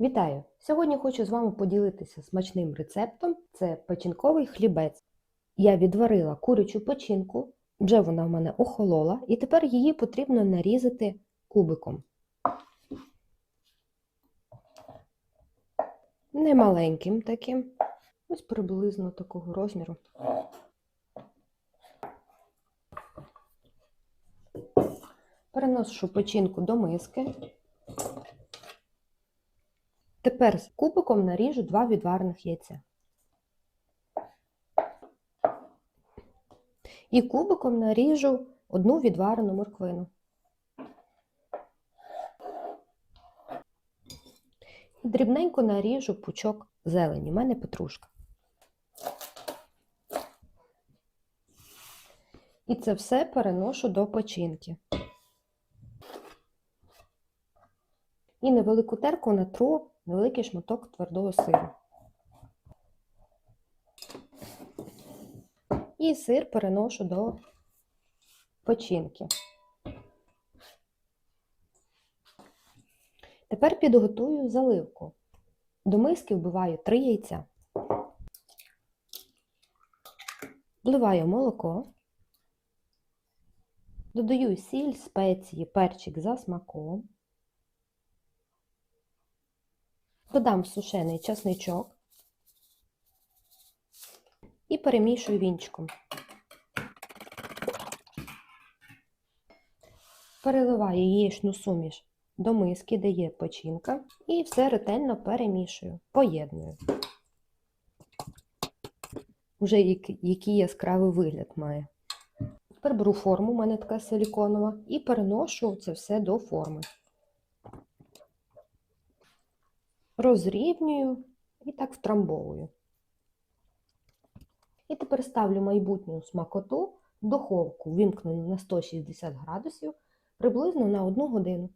Вітаю! Сьогодні хочу з вами поділитися смачним рецептом. Це печінковий хлібець. Я відварила курячу печінку, вже вона в мене охолола, і тепер її потрібно нарізати кубиком. Немаленьким таким, ось приблизно такого розміру. Переношу печінку до миски. Тепер з кубиком наріжу два відварених яйця. І кубиком наріжу одну відварену морквину. І дрібненько наріжу пучок зелені. У мене петрушка. І це все переношу до печінки. І невелику терку натру невеликий шматок твердого сиру. І сир переношу до печінки. Тепер підготую заливку. До миски вбиваю 3 яйця. Вливаю молоко. Додаю сіль, спеції, перчик за смаком. Додам сушений часничок і перемішую вінчиком. Переливаю яєчну суміш до миски, де є печінка, і все ретельно перемішую, поєдную. Уже який яскравий вигляд має. Тепер беру форму, у мене така силіконова, і переношу це все до форми. Розрівнюю і так втрамбовую. І тепер ставлю майбутню смакоту в духовку, вимкнену на 160 градусів приблизно на 1 годину.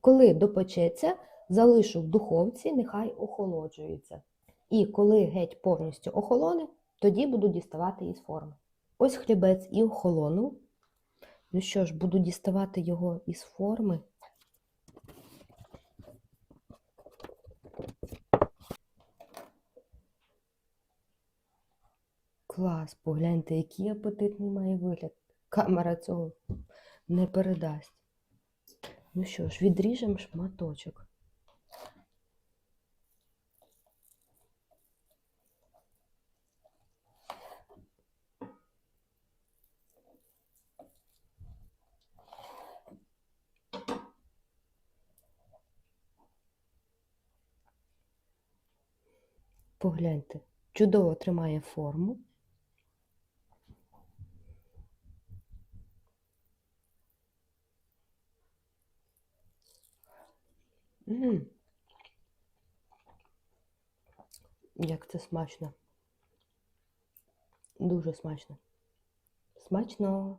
Коли допечеться, залишу в духовці, нехай охолоджується. І коли геть повністю охолоне, тоді буду діставати із форми. Ось хлібець і охолонув. Ну що ж, буду діставати його із форми. Клас, погляньте, який апетитний має вигляд. Камера цього не передасть. Ну що ж, відріжемо шматочок. Погляньте, чудово тримає форму. Як це смачно. Дуже смачно. Смачно.